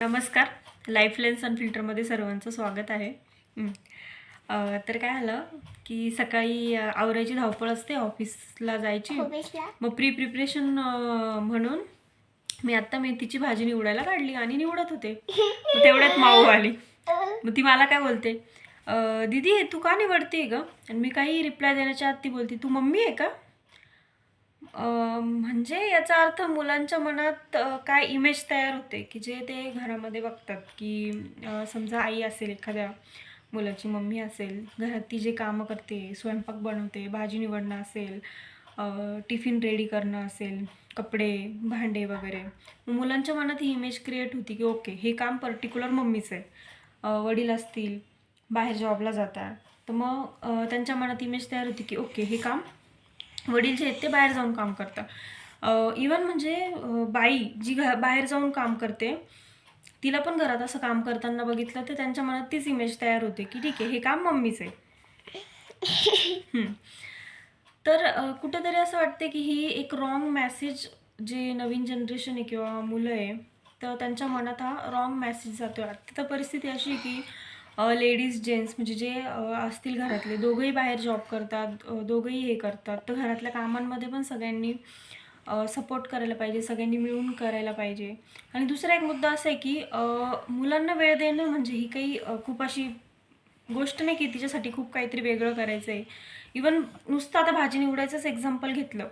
नमस्कार. Life lens अनफिल्टरमध्ये सर्वांचं स्वागत आहे. तर काय झालं की सकाळी आवरायची धावपळ असते ऑफिसला जायची. मग प्री प्रिपरेशन म्हणून मी आत्ता मेथीची भाजी निवडायला काढली आणि निवडत होते. तेवढ्यात माऊ आली. मग ती मला काय बोलते "अ, दीदी तू का निवडते ग? आणि मी काही रिप्लाय देण्याच्या आत ती बोलते तू मम्मी आहे का? म्हणजे याचा अर्थ मुलांच्या मनात काय इमेज तयार होते की जे ते घरामध्ये बघतात की समजा आई असेल एखाद्या मुलाची मम्मी असेल घरात ती जे कामं करते स्वयंपाक बनवते भाजी निवडणं असेल टिफिन रेडी करणं असेल कपडे भांडे वगैरे मग मुलांच्या मनात ही इमेज क्रिएट होती की ओके हे काम पर्टिक्युलर मम्मीचं आहे. वडील असतील बाहेर जॉबला जातात तर मग त्यांच्या मनात इमेज तयार होती की ओके हे काम वडील जे आहेत ते बाहेर जाऊन काम करतात. इवन म्हणजे बाई जी घ बाहेर जाऊन काम करते तिला पण घरात असं काम करताना बघितलं तर त्यांच्या मनात तीच इमेज तयार होते की ठीक आहे हे काम मम्मीचं आहे. तर कुठंतरी असं वाटते की ही एक रॉंग मॅसेज जे नवीन जनरेशन आहे किंवा मुलं आहे तर त्यांच्या मनात हा रॉंग मॅसेज जातो वाटते तर परिस्थिती अशी आहे की लेडीज जेंट्स म्हणजे जे असतील घरातले दोघंही बाहेर जॉब करतात दोघंही हे करतात. तर घरातल्या कामांमध्ये पण सगळ्यांनी सपोर्ट करायला पाहिजे सगळ्यांनी मिळून करायला पाहिजे. आणि दुसरा एक मुद्दा असा आहे की मुलांना वेळ देणं म्हणजे ही काही खूप अशी गोष्ट नाही की तिच्यासाठी खूप काहीतरी वेगळं करायचं आहे इवन नुसतं आता भाजी निवडायचंच एक्झाम्पल घेतलं.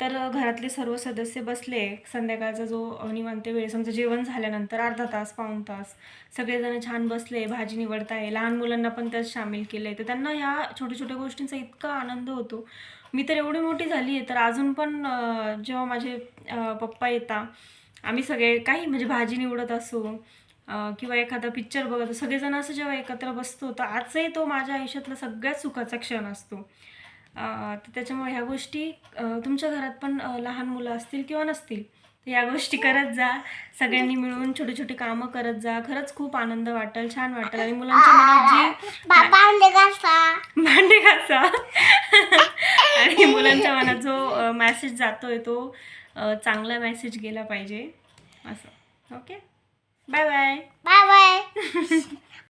तर घरातले सर्व सदस्य बसले. संध्याकाळचा जो निवांत वेळ समजा जेवण झाल्यानंतर अर्धा तास पाऊण तास सगळेजण छान बसले भाजी निवडताय. लहान मुलांना पण त्यात सामील केलं आहे तर त्यांना ह्या छोट्या छोट्या गोष्टींचा इतका आनंद होतो. मी तर एवढी मोठी झाली आहे तर अजून पण जेव्हा माझे पप्पा येतात आम्ही सगळे काही म्हणजे भाजी निवडत असू किंवा एखादा पिक्चर बघत सगळेजण असं जेव्हा एकत्र बसतो तर आजही तो माझ्या आयुष्यातला सगळ्यात सुखाचा क्षण असतो. तर त्याच्यामुळे ह्या गोष्टी तुमच्या घरात पण लहान मुलं असतील किंवा नसतील तर या गोष्टी करत जा. सगळ्यांनी मिळून छोटे छोटे कामं करत जा. खरंच खूप आनंद वाटेल छान वाटेल. आणि मुलांच्या मनात जी भांडे घासा. आणि मुलांच्या मनात जो मेसेज जातोय तो चांगला मेसेज गेला पाहिजे. असं. Okay bye bye bye bye